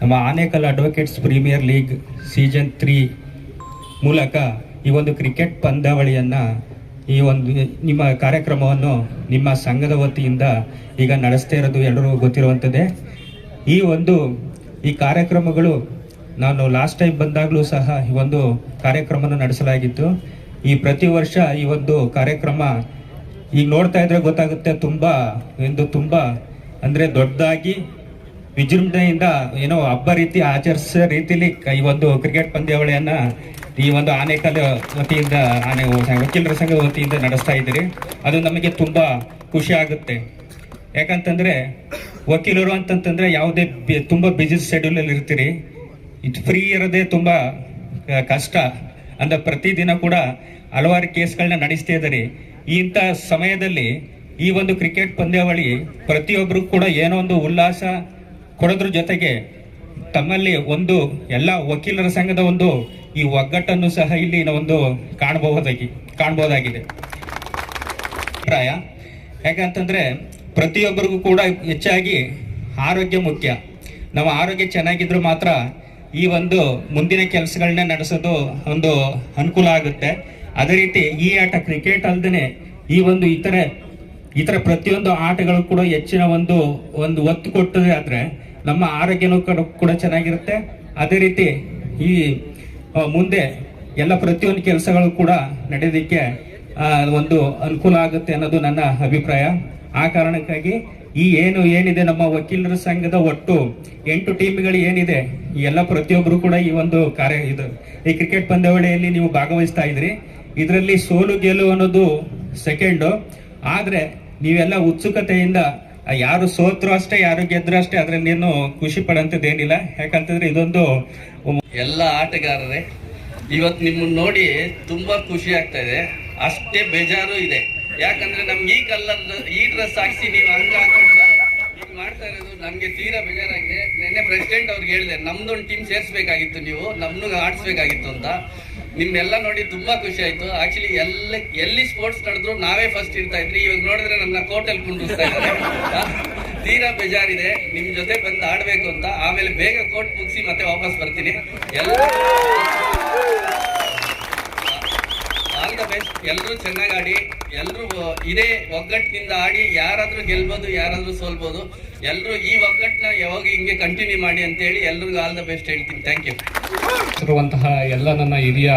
ನಮ್ಮ Anekal advocates premier league season three ಮೂಲಕ ಈ ಒಂದು ಕ್ರಿಕೆಟ್ ಪಂದ್ಯಾವಳಿಯನ್ನು, ಈ ಒಂದು, ನಿಮ್ಮ ಕಾರ್ಯಕ್ರಮವನ್ನು ನಿಮ್ಮ ಸಂಘದ ವತಿಯಿಂದ ಈಗ ನಡೆಸ್ತಾ ಇರೋದು ಎಲ್ಲರೂ ಗೊತ್ತಿರುವಂಥದ್ದೇ ಈ ಒಂದು, ಈ ಕಾರ್ಯಕ್ರಮಗಳು ನಾನು ಲಾಸ್ಟ್ ಟೈಮ್ ಬಂದಾಗಲೂ ಸಹ ಈ ಒಂದು ಕಾರ್ಯಕ್ರಮನ ನಡೆಸಲಾಗಿತ್ತು. ಈ ಪ್ರತಿ ವರ್ಷ ಈ ಒಂದು ಕಾರ್ಯಕ್ರಮ ಈಗ ನೋಡ್ತಾ ಇದ್ರೆ ಗೊತ್ತಾಗುತ್ತೆ, ತುಂಬ ಎಂದು ತುಂಬ, ಅಂದರೆ ದೊಡ್ಡದಾಗಿ ವಿಜೃಂಭಣೆಯಿಂದ ಏನೋ ಹಬ್ಬ ರೀತಿ ಆಚರಿಸೋ ರೀತಿಲಿ ಈ ಒಂದು ಕ್ರಿಕೆಟ್ ಪಂದ್ಯಾವಳಿಯನ್ನ ಈ ಒಂದು ಆನೇಕಲ್ ವತಿಯಿಂದ, ಆನೆ ವಕೀಲರ ಸಂಘದ ವತಿಯಿಂದ ನಡೆಸ್ತಾ ಇದ್ದೀರಿ. ಅದು ನಮಗೆ ತುಂಬಾ ಖುಷಿ ಆಗುತ್ತೆ. ಯಾಕಂತಂದ್ರೆ ವಕೀಲರು ಅಂತಂತಂದ್ರೆ ಯಾವುದೇ ತುಂಬಾ ಬಿಸಿ ಶೆಡ್ಯೂಲ್ ಅಲ್ಲಿ ಇರ್ತೀರಿ. ಇದು ಫ್ರೀ ಇರೋದೇ ತುಂಬಾ ಕಷ್ಟ. ಅಂದ್ರೆ ಪ್ರತಿದಿನ ಕೂಡ ಹಲವಾರು ಕೇಸ್ಗಳನ್ನ ನಡೆಸ್ತಾ ಇದ್ದಾರೆ. ಇಂಥ ಸಮಯದಲ್ಲಿ ಈ ಒಂದು ಕ್ರಿಕೆಟ್ ಪಂದ್ಯಾವಳಿ ಪ್ರತಿಯೊಬ್ಬರು ಕೂಡ ಏನೋ ಒಂದು ಉಲ್ಲಾಸ ಕೊಡೋದ್ರ ಜೊತೆಗೆ ತಮ್ಮಲ್ಲಿ ಒಂದು ಎಲ್ಲ ವಕೀಲರ ಸಂಘದ ಒಂದು ಈ ಒಗ್ಗಟ್ಟನ್ನು ಸಹ ಇಲ್ಲಿ ಒಂದು ಕಾಣಬಹುದಾಗಿ ಕಾಣಬಹುದಾಗಿದೆ ಅಭಿಪ್ರಾಯ? ಯಾಕಂತಂದ್ರೆ ಪ್ರತಿಯೊಬ್ಬರಿಗೂ ಕೂಡ ಹೆಚ್ಚಾಗಿ ಆರೋಗ್ಯ ಮುಖ್ಯ. ನಮ್ಮ ಆರೋಗ್ಯ ಚೆನ್ನಾಗಿದ್ರು ಮಾತ್ರ ಈ ಒಂದು ಮುಂದಿನ ಕೆಲಸಗಳನ್ನ ನಡೆಸೋದು ಒಂದು ಅನುಕೂಲ ಆಗುತ್ತೆ. ಅದೇ ರೀತಿ ಈ ಆಟ ಕ್ರಿಕೆಟ್ ಅಲ್ದೇನೆ ಈ ಒಂದು ಇತರೆ ಇತರ ಪ್ರತಿಯೊಂದು ಆಟಗಳು ಕೂಡ ಹೆಚ್ಚಿನ ಒಂದು ಒಂದು ಒತ್ತು ಕೊಟ್ಟದೆ ಆದ್ರೆ ನಮ್ಮ ಆರೋಗ್ಯನೂ ಕೂಡ- ಚೆನ್ನಾಗಿರುತ್ತೆ. ಅದೇ ರೀತಿ ಈ ಮುಂದೆ ಎಲ್ಲ ಪ್ರತಿಯೊಂದು ಕೆಲಸಗಳು ಕೂಡ ನಡೆಯೋದಕ್ಕೆ ಒಂದು ಅನುಕೂಲ ಆಗುತ್ತೆ ಅನ್ನೋದು ನನ್ನ ಅಭಿಪ್ರಾಯ. ಆ ಕಾರಣಕ್ಕಾಗಿ ಈ ಏನು ಏನಿದೆ ನಮ್ಮ ವಕೀಲರ ಸಂಘದ ಒಟ್ಟು ಎಂಟು ಟೀಮ್ಗಳು ಏನಿದೆ ಎಲ್ಲ ಪ್ರತಿಯೊಬ್ಬರು ಕೂಡ ಈ ಒಂದು ಕಾರ್ಯ, ಇದು, ಈ ಕ್ರಿಕೆಟ್ ಪಂದ್ಯಾವಳಿಯಲ್ಲಿ ನೀವು ಭಾಗವಹಿಸ್ತಾ ಇದ್ರಿ ಇದರಲ್ಲಿ ಸೋಲು ಗೆಲುವು ಅನ್ನೋದು ಸೆಕೆಂಡು ಆದರೆ ನೀವೆಲ್ಲ ಉತ್ಸುಕತೆಯಿಂದ ಯಾರು ಸೋತ್ರು ಅಷ್ಟೇ, ಯಾರು ಗೆದ್ರು ಅಷ್ಟೇ ಅದ್ರಲ್ಲಿ ನೀನು ಖುಷಿ ಪಡಂತದ್ದು ಏನಿಲ್ಲ ಯಾಕಂತಂದ್ರೆ ಇದೊಂದು ಎಲ್ಲ ಆಟಗಾರರೇ ಇವತ್ತು ನಿಮ್ಮನ್ನ ನೋಡಿ ತುಂಬಾ ಖುಷಿ ಆಗ್ತಾ ಇದೆ. ಅಷ್ಟೇ ಬೇಜಾರು ಇದೆ. ಯಾಕಂದ್ರೆ ನಮ್ಗೆ ಈ ಕಲರ್ ಈ ಡ್ರೆಸ್ ಹಾಕ್ಸಿ ನೀವು ಹಿಂಗ್ ಮಾಡ್ತಾ ಇರೋದು ನಮ್ಗೆ ತೀರಾ ಬೇಜಾರಾಗಿದೆ. ನಿನ್ನೆ ಪ್ರೆಸಿಡೆಂಟ್ ಅವ್ರಿಗೆ ಹೇಳಿದೆ, ನಮ್ದೊಂದು ಟೀಮ್ ಸೇರ್ಸ್ಬೇಕಾಗಿತ್ತು ನೀವು, ನಮ್ನು ಆಡಿಸ್ಬೇಕಾಗಿತ್ತು ಅಂತ. ನಿಮ್ನೆಲ್ಲ ನೋಡಿ ತುಂಬಾ ಖುಷಿ ಆಯ್ತು. ಆಕ್ಚುಲಿ ಎಲ್ಲ, ಎಲ್ಲಿ ಸ್ಪೋರ್ಟ್ಸ್ ನಡೆದ್ರು ನಾವೇ ಫಸ್ಟ್ ಇರ್ತಾ ಇದ್ರಿ ಇವಾಗ ನೋಡಿದ್ರೆ ನನ್ನ ಕೋರ್ಟಲ್ಲಿ ಕುಂಡಿಸ್ತಾ ಇದ್ದಾರೆ. ತೀರಾ ಬೇಜಾರಿದೆ. ನಿಮ್ ಜೊತೆ ಬಂದು ಆಡ್ಬೇಕು ಅಂತ. ಆಮೇಲೆ ಬೇಗ ಕೋರ್ಟ್ ಮುಗಿಸಿ ಮತ್ತೆ ವಾಪಸ್ ಬರ್ತೀನಿ. ಎಲ್ಲ ದ ಬೆಸ್ಟ್. ಎಲ್ಲರೂ ಚೆನ್ನಾಗಿ ಆಡಿ ಎಲ್ಲರೂ ಇದೇ ಒಗ್ಗಟ್ಟಿನಿಂದ ಆಡಿ, ಯಾರಾದರೂ ಗೆಲ್ಬೋದು, ಯಾರಾದರೂ ಸೋಲ್ಬೋದು. ಎಲ್ಲರೂ ಈ ಒಗ್ಗಟ್ಟನ್ನ ಯಾವಾಗ ಹಿಂಗೆ ಕಂಟಿನ್ಯೂ ಮಾಡಿ ಅಂತ ಹೇಳಿ ಎಲ್ರಿಗೂ ಆಲ್ ದ ಬೆಸ್ಟ್ ಹೇಳ್ತೀನಿ. ಥ್ಯಾಂಕ್ ಯು ಇರುವಂತಹ ಎಲ್ಲ ನನ್ನ ಹಿರಿಯ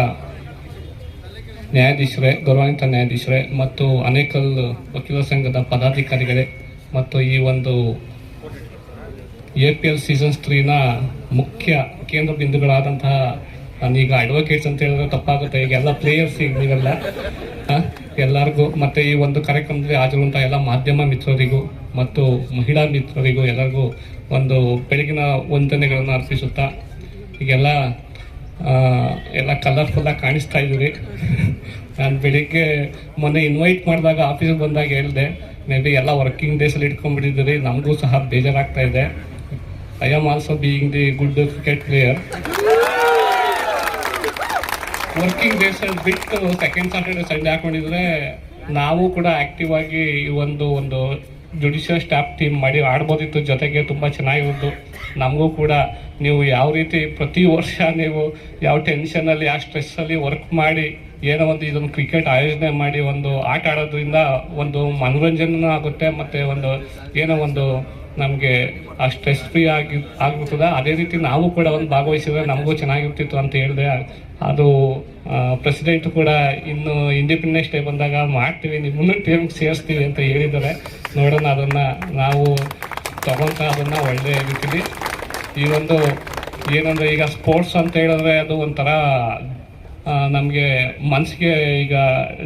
ನ್ಯಾಯಾಧೀಶರೇ, ಗೌರವಾನ್ವಿತ ನ್ಯಾಯಾಧೀಶರೇ, ಮತ್ತು ಅನೇಕಲ್ ವಕೀಲರ ಸಂಘದ ಪದಾಧಿಕಾರಿಗಳೇ, ಮತ್ತು ಈ ಒಂದು ಎ ಪಿ ಎಲ್ ಸೀಸನ್ಸ್ ತ್ರೀನ ಮುಖ್ಯ ಕೇಂದ್ರ ಬಿಂದುಗಳಾದಂತಹ ನಾನೀಗ ಅಡ್ವೊಕೇಟ್ಸ್ ಅಂತ ಹೇಳಿದ್ರೆ ತಪ್ಪಾಗುತ್ತೆ. ಈಗ ಎಲ್ಲ ಪ್ಲೇಯರ್ಸ್ ಈಗ ನೀವೆಲ್ಲ ಎಲ್ಲರಿಗೂ ಮತ್ತೆ ಈ ಒಂದು ಕಾರ್ಯಕ್ರಮದಲ್ಲಿ ಹಾಜರುವಂಥ ಎಲ್ಲ ಮಾಧ್ಯಮ ಮಿತ್ರರಿಗೂ ಮತ್ತು ಮಹಿಳಾ ಮಿತ್ರರಿಗೂ ಎಲ್ಲರಿಗೂ ಒಂದು ಬೆಳಗಿನ ವಂದನೆಗಳನ್ನು ಅರ್ಪಿಸುತ್ತಾ ಈಗೆಲ್ಲ ಎಲ್ಲ ಕಲರ್ಫುಲ್ಲಾಗಿ ಕಾಣಿಸ್ತಾ ಇದ್ದೀವಿ ನಾನು ಬೆಳಿಗ್ಗೆ ಮೊನ್ನೆ ಇನ್ವೈಟ್ ಮಾಡಿದಾಗ ಆಫೀಸಿಗೆ ಬಂದಾಗ ಹೇಳಿದೆ ಮೇ ಬಿ ಎಲ್ಲ ವರ್ಕಿಂಗ್ ಡೇಸಲ್ಲಿ ಇಟ್ಕೊಂಡ್ಬಿಟ್ಟಿದ್ದೀರಿ. ನಮಗೂ ಸಹ ಬೇಜಾರಾಗ್ತಾ ಇದೆ. I am also being the good cricket player working days ಬಿಟ್ಟು ಸೆಕೆಂಡ್ ಸಾಟರ್ಡೆ ಸಂಡೇ ಹಾಕೊಂಡಿದ್ರೆ ನಾವು ಕೂಡ ಆಕ್ಟಿವ್ ಆಗಿ ಈ ಒಂದು ಒಂದು ಜುಡಿಷಿಯಲ್ ಸ್ಟಾಫ್ ಟೀಮ್ ಮಾಡಿ ಆಡ್ಬೋದಿತ್ತು. ಜೊತೆಗೆ ತುಂಬ ಚೆನ್ನಾಗಿರೋದು ನಮಗೂ ಕೂಡ ನೀವು ಯಾವ ರೀತಿ ಪ್ರತಿ ವರ್ಷ ನೀವು ಯಾವ ಟೆನ್ಷನಲ್ಲಿ ಯಾವ ಸ್ಟ್ರೆಸ್ಸಲ್ಲಿ ವರ್ಕ್ ಮಾಡಿ ಏನೋ ಒಂದು ಇದೊಂದು ಕ್ರಿಕೆಟ್ ಆಯೋಜನೆ ಮಾಡಿ ಒಂದು ಆಟ ಆಡೋದ್ರಿಂದ ಒಂದು ಮನೋರಂಜನೆ ಆಗುತ್ತೆ. ಮತ್ತು ಒಂದು ಏನೋ ಒಂದು ನಮಗೆ ಆ ಸ್ಟ್ರೆಸ್ ಫ್ರೀ ಆಗಿ ಆಗಿರ್ತದ ಅದೇ ರೀತಿ ನಾವು ಕೂಡ ಒಂದು ಭಾಗವಹಿಸಿದ್ರೆ ನಮಗೂ ಚೆನ್ನಾಗಿರ್ತಿತ್ತು ಅಂತ ಹೇಳಿದೆ. ಅದು ಪ್ರೆಸಿಡೆಂಟ್ ಕೂಡ ಇನ್ನು ಇಂಡಿಪೆಂಡೆನ್ಸ್ ಡೇ ಬಂದಾಗ ಮಾಡ್ತೀವಿ, ನಿಮ್ಮನ್ನು ಟೀಮ್ ಸೇರಿಸ್ತೀವಿ ಅಂತ ಹೇಳಿದ್ದಾರೆ. ನೋಡೋಣ ಅದನ್ನು ನಾವು ತಗೊಂತ ಅದನ್ನು ಒಳ್ಳೆ ರೀತಿಲಿ. ಈ ಒಂದು ಏನಂದ್ರೆ ಈಗ ಸ್ಪೋರ್ಟ್ಸ್ ಅಂತ ಹೇಳಿದ್ರೆ ಅದು ಒಂಥರ ನಮಗೆ ಮನಸ್ಸಿಗೆ ಈಗ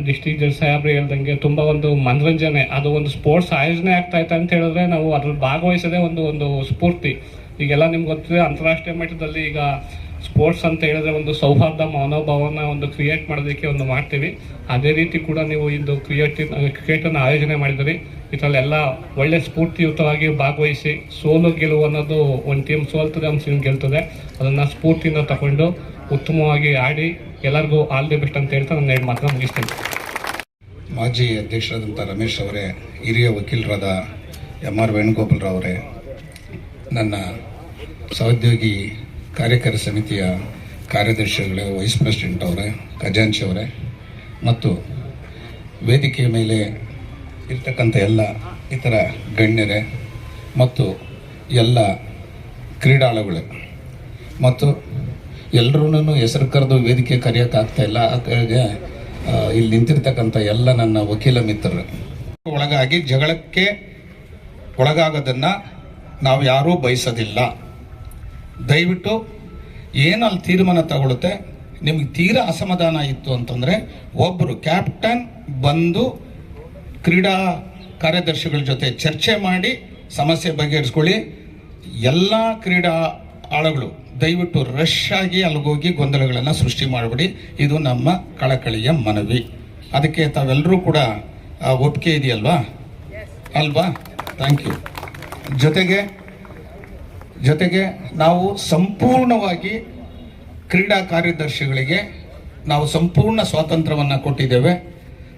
ಡಿಸ್ಟಿಕ್ ಸಾಹೇಬ್ರು ಹೇಳ್ದಂಗೆ ತುಂಬ ಒಂದು ಮನೋರಂಜನೆ, ಅದು ಒಂದು ಸ್ಪೋರ್ಟ್ಸ್ ಆಯೋಜನೆ ಆಗ್ತಾಯಿತ್ತು ಅಂತ ಹೇಳಿದ್ರೆ ನಾವು ಅದ್ರಲ್ಲಿ ಭಾಗವಹಿಸೋದೇ ಒಂದು ಒಂದು ಸ್ಫೂರ್ತಿ. ಈಗೆಲ್ಲ ನಿಮ್ಗೆ ಗೊತ್ತಿದೆ, ಅಂತಾರಾಷ್ಟ್ರೀಯ ಮಟ್ಟದಲ್ಲಿ ಈಗ ಸ್ಪೋರ್ಟ್ಸ್ ಅಂತ ಹೇಳಿದ್ರೆ ಒಂದು ಸೌಹಾರ್ದ ಮನೋಭಾವನ ಒಂದು ಕ್ರಿಯೇಟ್ ಮಾಡೋದಕ್ಕೆ ಒಂದು ಮಾಡ್ತೀವಿ. ಅದೇ ರೀತಿ ಕೂಡ ನೀವು ಇಂದು ಕ್ರಿಯೇಟ್ ಕ್ರಿಕೆಟನ್ನು ಆಯೋಜನೆ ಮಾಡಿದಿರಿ ಇದರಲ್ಲೆಲ್ಲ ಒಳ್ಳೆ ಸ್ಫೂರ್ತಿಯುತವಾಗಿ ಭಾಗವಹಿಸಿ ಸೋಲು ಗೆಲುವು ಅನ್ನೋದು ಒಂದು ಟೀಮ್ ಸೋಲ್ತದೆ, ಒಂದು ಟೀಮ್ ಗೆಲ್ತದೆ. ಅದನ್ನು ಸ್ಫೂರ್ತಿಯಿಂದ ತಗೊಂಡು ಉತ್ತಮವಾಗಿ ಆಡಿ ಎಲ್ಲರಿಗೂ ಆಲ್ ದಿ ಬೆಸ್ಟ್ ಅಂತ ಹೇಳ್ತಾ ನನ್ನ ಎರಡು ಮಾತನ್ನ ಮುಗಿಸ್ತೇನೆ. ಮಾಜಿ ಅಧ್ಯಕ್ಷರಾದಂಥ ರಮೇಶ್ ಅವರೇ, ಹಿರಿಯ ವಕೀಲರಾದ ಎಂ ಆರ್ ವೇಣುಗೋಪಾಲ್ರವರೇ ನನ್ನ ಸಹೋದ್ಯೋಗಿ ಕಾರ್ಯಕಾರಿ ಸಮಿತಿಯ ಕಾರ್ಯದರ್ಶಿಗಳೇ ವೈಸ್ ಪ್ರೆಸಿಡೆಂಟ್ ಅವರೇ, ಖಜಾಂಚಿ ಅವರೇ, ಮತ್ತು ವೇದಿಕೆಯ ಮೇಲೆ ಇರ್ತಕ್ಕಂಥ ಎಲ್ಲ ಇತರ ಗಣ್ಯರೇ, ಮತ್ತು ಎಲ್ಲ ಕ್ರೀಡಾಳುಗಳೇ, ಮತ್ತು ಎಲ್ಲರೂ ಹೆಸರು ಕರೆದು ವೇದಿಕೆ ಕರೆಯೋಕ್ಕಾಗ್ತಾ ಇಲ್ಲ. ಹಾಗಾಗಿ ಇಲ್ಲಿ ನಿಂತಿರ್ತಕ್ಕಂಥ ಎಲ್ಲ ನನ್ನ ವಕೀಲ ಮಿತ್ರರು. ಒಳಗಾಗಿ ಜಗಳಕ್ಕೆ ಒಳಗಾಗೋದನ್ನು ನಾವು ಯಾರೂ ಬಯಸೋದಿಲ್ಲ. ದಯವಿಟ್ಟು ಏನು ಅಲ್ಲಿ ತೀರ್ಮಾನ ತಗೊಳುತ್ತೆ? ನಿಮಗೆ ತೀರಾ ಅಸಮಾಧಾನ ಇತ್ತು ಅಂತಂದರೆ ಒಬ್ಬರು ಕ್ಯಾಪ್ಟನ್ ಬಂದು ಕ್ರೀಡಾ ಕಾರ್ಯದರ್ಶಿಗಳ ಜೊತೆ ಚರ್ಚೆ ಮಾಡಿ ಸಮಸ್ಯೆ ಬಗೆಹರಿಸ್ಕೊಳ್ಳಿ. ಎಲ್ಲ ಕ್ರೀಡಾ ಆಳುಗಳು ದಯವಿಟ್ಟು ರಶ್ ಆಗಿ ಅಲ್ಲಿಗೋಗಿ ಗೊಂದಲಗಳನ್ನು ಸೃಷ್ಟಿ ಮಾಡಬೇಡಿ. ಇದು ನಮ್ಮ ಕಳಕಳಿಯ ಮನವಿ. ಅದಕ್ಕೆ ತಾವೆಲ್ಲರೂ ಕೂಡ ಒಪ್ಪಿಗೆ ಇದೆಯಲ್ವಾ? ಅಲ್ವಾ? ಥ್ಯಾಂಕ್ ಯು ಜೊತೆಗೆ ಜೊತೆಗೆ ನಾವು ಸಂಪೂರ್ಣವಾಗಿ ಕ್ರೀಡಾ ಕಾರ್ಯದರ್ಶಿಗಳಿಗೆ ನಾವು ಸಂಪೂರ್ಣ ಸ್ವಾತಂತ್ರ್ಯವನ್ನು ಕೊಟ್ಟಿದ್ದೇವೆ.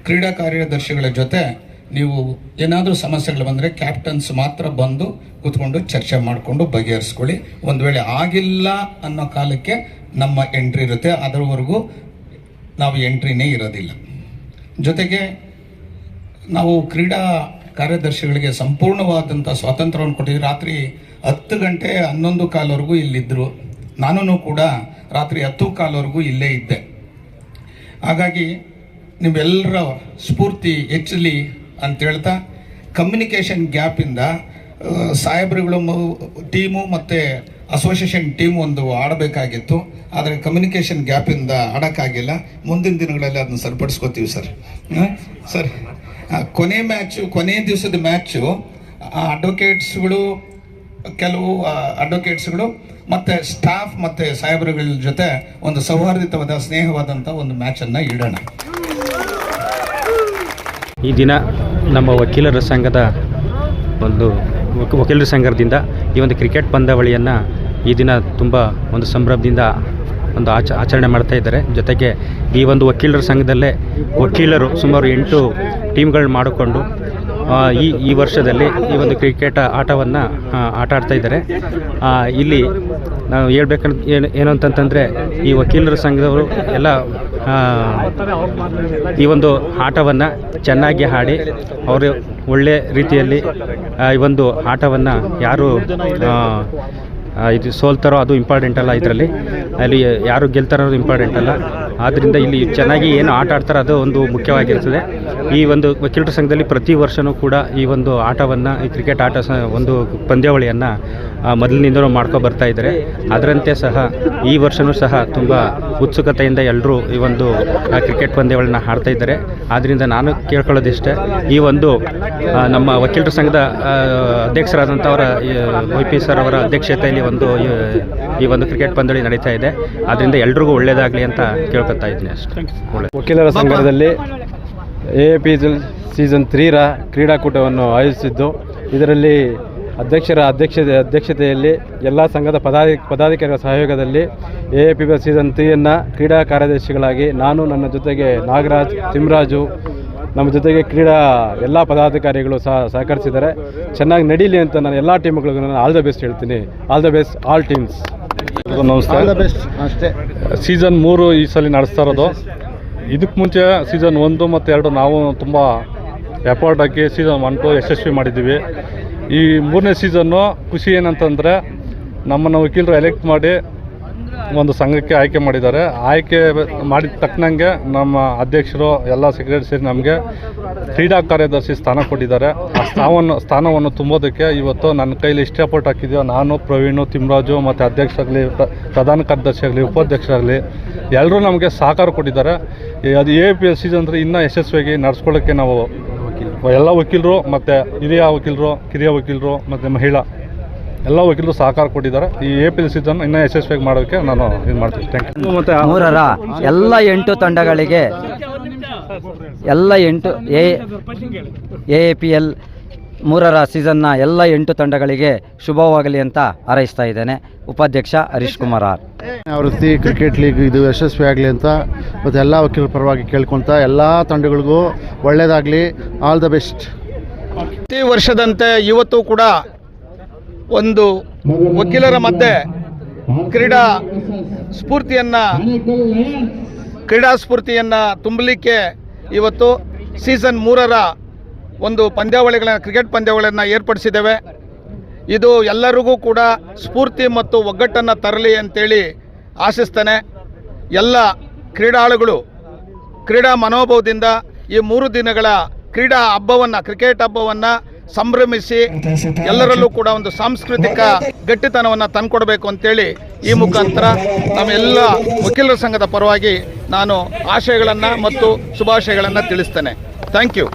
ಕ್ರೀಡಾ ಕಾರ್ಯದರ್ಶಿಗಳ ಜೊತೆ ನೀವು ಏನಾದರೂ ಸಮಸ್ಯೆಗಳು ಬಂದರೆ ಕ್ಯಾಪ್ಟನ್ಸ್ ಮಾತ್ರ ಬಂದು ಕೂತ್ಕೊಂಡು ಚರ್ಚೆ ಮಾಡಿಕೊಂಡು ಬಗೆಹರಿಸ್ಕೊಳ್ಳಿ. ಒಂದು ವೇಳೆ ಆಗಿಲ್ಲ ಅನ್ನೋ ಕಾಲಕ್ಕೆ ನಮ್ಮ ಎಂಟ್ರಿ ಇರುತ್ತೆ. ಅದರವರೆಗೂ ನಾವು ಎಂಟ್ರಿನೇ ಇರೋದಿಲ್ಲ. ಜೊತೆಗೆ ನಾವು ಕ್ರೀಡಾ ಕಾರ್ಯದರ್ಶಿಗಳಿಗೆ ಸಂಪೂರ್ಣವಾದಂಥ ಸ್ವಾತಂತ್ರ್ಯವನ್ನು ಕೊಟ್ಟಿದ್ವಿ ರಾತ್ರಿ ಹತ್ತು ಗಂಟೆ ಹನ್ನೊಂದು ಕಾಲವರೆಗೂ ಇಲ್ಲಿದ್ದರು ನಾನು ಕೂಡ ರಾತ್ರಿ ಹತ್ತು ಕಾಲವರೆಗೂ ಇಲ್ಲೇ ಇದ್ದೆ. ಹಾಗಾಗಿ ನಿಮ್ಮೆಲ್ಲರ ಸ್ಫೂರ್ತಿ, ಹೆಚ್ಚಲಿ ಅಂತ ಹೇಳ್ತಾ ಕಮ್ಯುನಿಕೇಷನ್ ಗ್ಯಾಪಿಂದ ಸಾಹೇಬ್ರುಗಳು ಟೀಮು ಮತ್ತು ಅಸೋಸಿಯೇಷನ್ ಟೀಮ್ ಒಂದು ಆಡಬೇಕಾಗಿತ್ತು. ಆದರೆ ಕಮ್ಯುನಿಕೇಷನ್ ಗ್ಯಾಪಿಂದ ಆಡೋಕ್ಕಾಗಿಲ್ಲ. ಮುಂದಿನ ದಿನಗಳಲ್ಲಿ ಅದನ್ನ ಸರಿಪಡಿಸ್ಕೋತೀವಿ ಸರ್. ಸರ್. ಆ, ಕೊನೆ ಮ್ಯಾಚು ಕೊನೆ ದಿವಸದ ಮ್ಯಾಚು ಅಡ್ವೊಕೇಟ್ಸ್ಗಳು ಕೆಲವು ಅಡ್ವೊಕೇಟ್ಸ್ಗಳು ಮತ್ತು ಸ್ಟಾಫ್ ಮತ್ತು ಸಾಹೇಬರುಗಳ ಜೊತೆ ಒಂದು ಸೌಹಾರ್ದಿತವಾದ ಸ್ನೇಹವಾದಂಥ ಒಂದು ಮ್ಯಾಚನ್ನು ಇಡೋಣ ಈ ದಿನ ನಮ್ಮ ವಕೀಲರ ಸಂಘದ ಒಂದು ವಕ- ವಕೀಲರ ಸಂಘದಿಂದ ಈ ಒಂದು ಕ್ರಿಕೆಟ್ ಪಂದ್ಯಾವಳಿಯನ್ನು ಈ ದಿನ ತುಂಬ ಒಂದು ಸಂಭ್ರಮದಿಂದ ಒಂದು ಆಚ ಆಚರಣೆ ಮಾಡ್ತಾ ಇದ್ದಾರೆ. ಜೊತೆಗೆ ಈ ಒಂದು ವಕೀಲರ ಸಂಘದಲ್ಲೇ ವಕೀಲರು ಸುಮಾರು ಎಂಟು ಟೀಮ್ಗಳನ್ನ ಮಾಡಿಕೊಂಡು ಈ ಈ ವರ್ಷದಲ್ಲಿ ಈ ಒಂದು ಕ್ರಿಕೆಟ್ ಆಟವನ್ನು ಆಟ ಆಡ್ತಾ ಇದ್ದಾರೆ. ಇಲ್ಲಿ ನಾವು ಹೇಳ್ಬೇಕಂತ ಏನು ಏನು ಅಂತಂತಂದರೆ, ಈ ವಕೀಲರ ಸಂಘದವರು ಎಲ್ಲ ಈ ಒಂದು ಆಟವನ್ನು ಚೆನ್ನಾಗಿ ಆಡಿ, ಅವರು ಒಳ್ಳೆ ರೀತಿಯಲ್ಲಿ ಈ ಒಂದು ಆಟವನ್ನು ಯಾರು ಇದು ಸೋಲ್ತಾರೋ ಅದು ಇಂಪಾರ್ಟೆಂಟ್ ಅಲ್ಲ ಇದರಲ್ಲಿ. ಅಲ್ಲಿ ಯಾರು ಗೆಲ್ತಾರೋ ಅದು ಇಂಪಾರ್ಟೆಂಟ್ ಅಲ್ಲ. ಆದ್ದರಿಂದ ಇಲ್ಲಿ ಚೆನ್ನಾಗಿ ಏನು ಆಟ ಆಡ್ತಾರೆ ಅದು ಒಂದು ಮುಖ್ಯವಾಗಿರ್ತದೆ. ಈ ಒಂದು ವಕೀಲರ ಸಂಘದಲ್ಲಿ ಪ್ರತಿ ವರ್ಷವೂ ಕೂಡ ಈ ಒಂದು ಆಟವನ್ನು, ಈ ಕ್ರಿಕೆಟ್ ಆಟ ಸ ಒಂದು ಪಂದ್ಯಾವಳಿಯನ್ನು ಮೊದಲಿನಿಂದಲೂ ಮಾಡ್ಕೊ ಬರ್ತಾ ಇದ್ದಾರೆ. ಅದರಂತೆ ಸಹ ಈ ವರ್ಷವೂ ಸಹ ತುಂಬ ಉತ್ಸುಕತೆಯಿಂದ ಎಲ್ಲರೂ ಈ ಒಂದು ಕ್ರಿಕೆಟ್ ಪಂದ್ಯಾವಳಿನ ಆಡ್ತಾ ಇದ್ದಾರೆ. ಆದ್ದರಿಂದ ನಾನು ಕೇಳ್ಕೊಳ್ಳೋದಿಷ್ಟೇ, ಈ ಒಂದು ನಮ್ಮ ವಕೀಲರ ಸಂಘದ ಅಧ್ಯಕ್ಷರಾದಂಥವರ ವೈ ಪಿ ಸರ್ ಅವರ ಅಧ್ಯಕ್ಷತೆಯಲ್ಲಿ ಒಂದು ಈ- ಒಂದು ಕ್ರಿಕೆಟ್ ಪಂದಳಿ ನಡೀತಾ ಇದೆ. ಆದ್ದರಿಂದ ಎಲ್ರಿಗೂ ಒಳ್ಳೆಯದಾಗಲಿ ಅಂತ ಕೇಳ್ಕೊತಾ ಇದ್ದೀನಿ ಅಷ್ಟೇ. ಒಳ್ಳೆ ವಕೀಲರ ಸಂಘದಲ್ಲಿ ಎ ಪಿ ಸೀಸನ್ ತ್ರೀರ ಕ್ರೀಡಾಕೂಟವನ್ನು ಆಯೋಜಿಸಿದ್ದು. ಇದರಲ್ಲಿ ಅಧ್ಯಕ್ಷರ ಅಧ್ಯಕ್ಷತೆ ಅಧ್ಯಕ್ಷತೆಯಲ್ಲಿ ಎಲ್ಲ ಸಂಘದ ಪದಾಧಿ ಪದಾಧಿಕಾರಿಗಳ ಸಹಯೋಗದಲ್ಲಿ ಎ ಪಿ ಬಿ ಸೀಸನ್ ತ್ರೀಯನ್ನು ಕ್ರೀಡಾ ಕಾರ್ಯದರ್ಶಿಗಳಾಗಿ ನಾನು ನನ್ನ ಜೊತೆಗೆ ನಾಗರಾಜ್ ತಿಮ್ರಾಜು ನಮ್ಮ ಜೊತೆಗೆ ಕ್ರೀಡಾ ಎಲ್ಲ ಪದಾಧಿಕಾರಿಗಳು ಸಹ ಸಹಕರಿಸಿದ್ದಾರೆ. ಚೆನ್ನಾಗಿ ನಡೀಲಿ ಅಂತ ನಾನು ಎಲ್ಲ ಟೀಮ್ಗಳಿಗೂ ನಾನು ಆಲ್ ದ ಬೆಸ್ಟ್ ಹೇಳ್ತೀನಿ. All the best all teams ನಮಸ್ತೆ. ಸೀಸನ್ ಮೂರು ಈ ಸಲ ನಡೆಸ್ತಾ ಇರೋದು. ಇದಕ್ಕೆ ಮುಂಚೆ ಸೀಸನ್ ಒಂದು ಮತ್ತು ಎರಡು ನಾವು ತುಂಬ ಎಫರ್ಟ್ ಹಾಕಿ ಸೀಸನ್ ಒನ್ ಟು ಯಶಸ್ವಿ ಮಾಡಿದ್ದೀವಿ. ಈ ಮೂರನೇ ಸೀಸನ್ನು ಖುಷಿ ಏನಂತಂದರೆ ನಮ್ಮನ್ನು ವಕೀಲರು ಎಲೆಕ್ಟ್ ಮಾಡಿ ಒಂದು ಸಂಘಕ್ಕೆ ಆಯ್ಕೆ ಮಾಡಿದ್ದಾರೆ. ಆಯ್ಕೆ ಮಾಡಿದ ತಕ್ಕನಂಗೆ ನಮ್ಮ ಅಧ್ಯಕ್ಷರು, ಎಲ್ಲ ಸೆಕ್ರೆಟರಿ ಸೇರಿ ನಮಗೆ ಕ್ರೀಡಾ ಕಾರ್ಯದರ್ಶಿ ಸ್ಥಾನ ಕೊಟ್ಟಿದ್ದಾರೆ. ಆ ಸ್ಥಾನವನ್ನು ಸ್ಥಾನವನ್ನು ತುಂಬೋದಕ್ಕೆ ಇವತ್ತು ನನ್ನ ಕೈಲಿ ಎಫರ್ಟ್ ಹಾಕಿದೆಯೋ, ನಾನು ಪ್ರವೀಣು ತಿಮ್ರಾಜು ಮತ್ತು ಅಧ್ಯಕ್ಷರಾಗಲಿ ಪ್ರಧಾನ ಕಾರ್ಯದರ್ಶಿ ಆಗಲಿ, ಉಪಾಧ್ಯಕ್ಷರಾಗಲಿ ಎಲ್ಲರೂ ನಮಗೆ ಸಹಕಾರ ಕೊಟ್ಟಿದ್ದಾರೆ. ಅದು ಎ ಪಿ ಎಸ್ ಸೀಸನ್ ಅಂದರೆ ಇನ್ನೂ ಯಶಸ್ವಿಯಾಗಿ ನಡೆಸ್ಕೊಳ್ಳೋಕ್ಕೆ ನಾವು ಎಲ್ಲ ವಕೀಲರು ಮತ್ತು ಹಿರಿಯ ವಕೀಲರು, ಕಿರಿಯ ವಕೀಲರು ಮತ್ತು ಮಹಿಳಾ ಎಲ್ಲ ವಕೀಲರು ಸಹಕಾರ ಕೊಟ್ಟಿದ್ದಾರೆ. ಈ ಎ ಪಿ ಎಲ್ ಸೀಸನ್ ಇನ್ನೂ ಯಶಸ್ವಿಯಾಗಿ ಮಾಡೋದಕ್ಕೆ ನಾನು ಇದು ಮಾಡ್ತೀನಿ. ಥ್ಯಾಂಕ್ ಯು ಮತ್ತು ಮೂರರ ಎಲ್ಲ ಎಂಟು ತಂಡಗಳಿಗೆ ಎಲ್ಲ ಎಂಟು ಎ ಎ ಪಿ ಎಲ್ ಮೂರರ ಸೀಸನ್ನ ಎಲ್ಲ ಎಂಟು ತಂಡಗಳಿಗೆ ಶುಭವಾಗಲಿ ಅಂತ ಹಾರೈಸ್ತಾ ಇದ್ದೇನೆ. ಉಪಾಧ್ಯಕ್ಷ ಹರೀಶ್ ಕುಮಾರ್ ಆರ್. ಆವೃತ್ತಿ ಕ್ರಿಕೆಟ್ ಲೀಗ್ ಇದು ಯಶಸ್ವಿ ಆಗಲಿ ಅಂತ ಮತ್ತು ಎಲ್ಲ ವಕೀಲರ ಪರವಾಗಿ ಕೇಳ್ಕೊತ ಎಲ್ಲ ತಂಡಗಳಿಗೂ ಒಳ್ಳೆಯದಾಗಲಿ ಆಲ್ ದ ಬೆಸ್ಟ್ ಪ್ರತಿ ವರ್ಷದಂತೆ ಇವತ್ತು ಕೂಡ ಒಂದು ವಕೀಲರ ಮಧ್ಯೆ ಕ್ರೀಡಾ ಸ್ಫೂರ್ತಿಯನ್ನು ಕ್ರೀಡಾ ಸ್ಫೂರ್ತಿಯನ್ನು ತುಂಬಲಿಕ್ಕೆ ಇವತ್ತು ಸೀಸನ್ ಮೂರರ ಒಂದು ಪಂದ್ಯಾವಳಿಗಳ ಕ್ರಿಕೆಟ್ ಪಂದ್ಯಾವಳಿಯನ್ನು ಏರ್ಪಡಿಸಿದ್ದೇವೆ. ಇದು ಎಲ್ಲರಿಗೂ ಕೂಡ ಸ್ಫೂರ್ತಿ ಮತ್ತು ಒಗ್ಗಟ್ಟನ್ನು ತರಲಿ ಅಂತೇಳಿ ಆಶಿಸ್ತೇನೆ. ಎಲ್ಲ ಕ್ರೀಡಾಳುಗಳು ಕ್ರೀಡಾ ಮನೋಭಾವದಿಂದ ಈ ಮೂರು ದಿನಗಳ ಕ್ರೀಡಾ ಹಬ್ಬವನ್ನು, ಕ್ರಿಕೆಟ್ ಹಬ್ಬವನ್ನು ಸಂಭ್ರಮಿಸಿ ಎಲ್ಲರಲ್ಲೂ ಕೂಡ ಒಂದು ಸಾಂಸ್ಕೃತಿಕ ಗಟ್ಟಿತನವನ್ನು ತಂದುಕೊಡಬೇಕು ಅಂತೇಳಿ ಈ ಮುಖಾಂತರ ನಮ್ಮೆಲ್ಲ ವಕೀಲರ ಸಂಘದ ಪರವಾಗಿ ನಾನು ಆಶಯಗಳನ್ನು ಮತ್ತು ಶುಭಾಶಯಗಳನ್ನು ತಿಳಿಸ್ತೇನೆ. Thank you